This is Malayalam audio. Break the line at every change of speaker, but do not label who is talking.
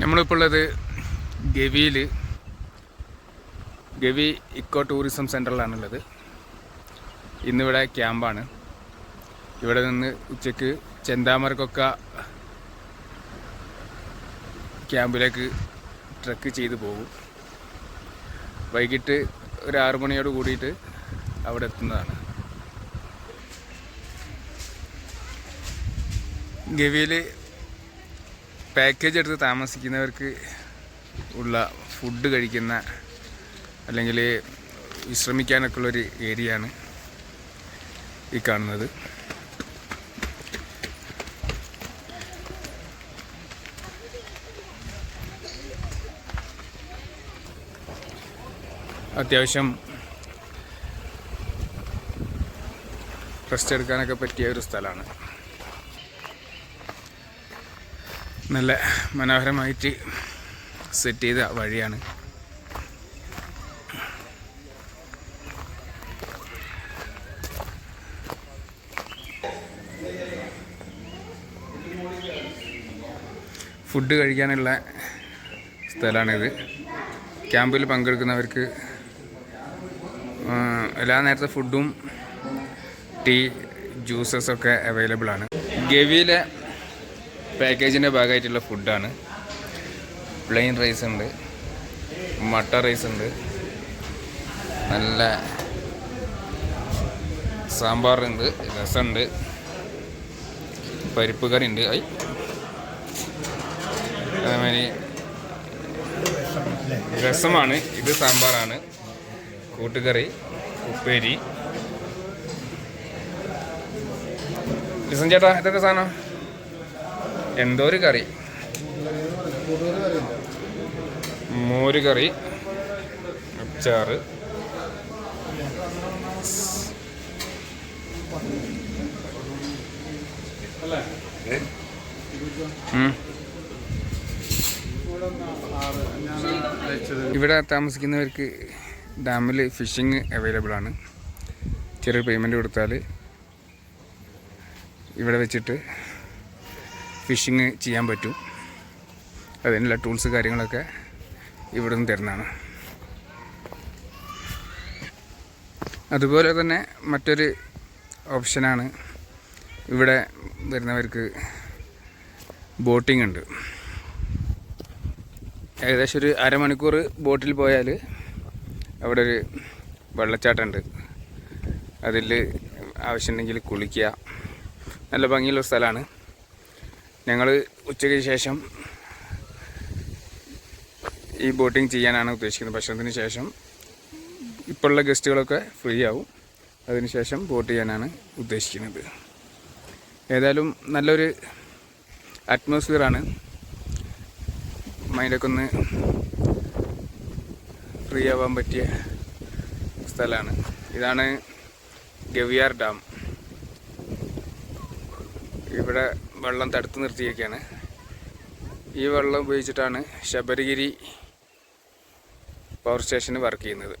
നമ്മളിപ്പോൾ ഉള്ളത് ഗവിയിൽ ഗവി ഇക്കോ ടൂറിസം സെന്ററിലാണുള്ളത് ഇന്നിവിടെ ക്യാമ്പാണ്. ഇവിടെ നിന്ന് ഉച്ചയ്ക്ക് ചെന്താമരക്കൊക്ക ക്യാമ്പിലേക്ക് ട്രക്ക് ചെയ്ത് പോകും. വൈകിട്ട് ഒരു ആറു മണിയോട് കൂടിയിട്ട് അവിടെ എത്തുന്നതാണ്. ഗവിയിൽ പാക്കേജ് എടുത്ത് താമസിക്കുന്നവർക്ക് ഉള്ള ഫുഡ് കഴിക്കുന്ന അല്ലെങ്കിൽ വിശ്രമിക്കാനൊക്കെ ഉള്ളൊരു ഏരിയ ആണ് ഈ കാണുന്നത്. അത്യാവശ്യം റെസ്റ്റ് എടുക്കാനൊക്കെ പറ്റിയ ഒരു സ്ഥലമാണ്. നല്ല മനോഹരമായിട്ട് സെറ്റ് ചെയ്ത വഴിയാണ്. ഫുഡ് കഴിക്കാനുള്ള സ്ഥലമാണിത്. ക്യാമ്പിൽ പങ്കെടുക്കുന്നവർക്ക് എല്ലാ നേരത്തെ ഫുഡും ടീ ജ്യൂസസ് ഒക്കെ അവൈലബിൾ ആണ്. ഗവിയിലെ പാക്കേജിന്റെ ഭാഗമായിട്ടുള്ള ഫുഡാണ്. പ്ലെയിൻ റൈസ് ഉണ്ട് മട്ട റൈസ് ഉണ്ട് നല്ല സാമ്പാറുണ്ട് രസമുണ്ട്. പരിപ്പ് കറി ഉണ്ട് ഐ. അതേമാതിരി രസമാണ്. ഇത് സാമ്പാറാണ്. കൂട്ടുകറി ഉപ്പേരി. ലിസൺ ചേട്ടാ ഇതൊക്കെ സാധനം? എന്തോ ഒരു കറി മോര് കറി അച്ചാറ്. ഇവിടെ താമസിക്കുന്നവർക്ക് ഡാമിൽ ഫിഷിങ് അവൈലബിൾ ആണ് ചെറിയ പേയ്മെന്റ് കൊടുത്താൽ ഇവിടെ വെച്ചിട്ട് ഫിഷിങ് ചെയ്യാൻ പറ്റും. അതിനുള്ള ടൂൾസ് കാര്യങ്ങളൊക്കെ ഇവിടെ നിന്ന് തരുന്നതാണ്. അതുപോലെ തന്നെ മറ്റൊരു ഓപ്ഷനാണ് ഇവിടെ വരുന്നവർക്ക് ബോട്ടിംഗ് ഉണ്ട്. ഏകദേശം ഒരു അരമണിക്കൂർ ബോട്ടിൽ പോയാൽ അവിടെ ഒരു വെള്ളച്ചാട്ടമുണ്ട് അതിൽ ആവശ്യമുണ്ടെങ്കിൽ കുളിക്കുക. നല്ല ഭംഗിയുള്ള സ്ഥലമാണ്. ഞങ്ങൾ ഉച്ചയ്ക്ക് ശേഷം ഈ ബോട്ടിങ് ചെയ്യാനാണ് ഉദ്ദേശിക്കുന്നത്. ഭക്ഷണത്തിന് ശേഷം ഇപ്പോഴുള്ള ഗസ്റ്റുകളൊക്കെ ഫ്രീ ആവും. അതിനുശേഷം ബോട്ട് ചെയ്യാനാണ് ഉദ്ദേശിക്കുന്നത്. ഏതായാലും നല്ലൊരു അറ്റ്മോസ്ഫിയറാണ് മൈൻഡൊക്കെ ഒന്ന് ഫ്രീ ആവാൻ പറ്റിയ സ്ഥലമാണ് ഇതാണ് ഗവിയാർ ഡാം ഇവിടെ വെള്ളം തടുത്ത് നിർത്തിയിരിക്കുകയാണ്. ഈ വെള്ളം ഉപയോഗിച്ചിട്ടാണ് ശബരിഗിരി പവർ സ്റ്റേഷന് വർക്ക് ചെയ്യുന്നത്.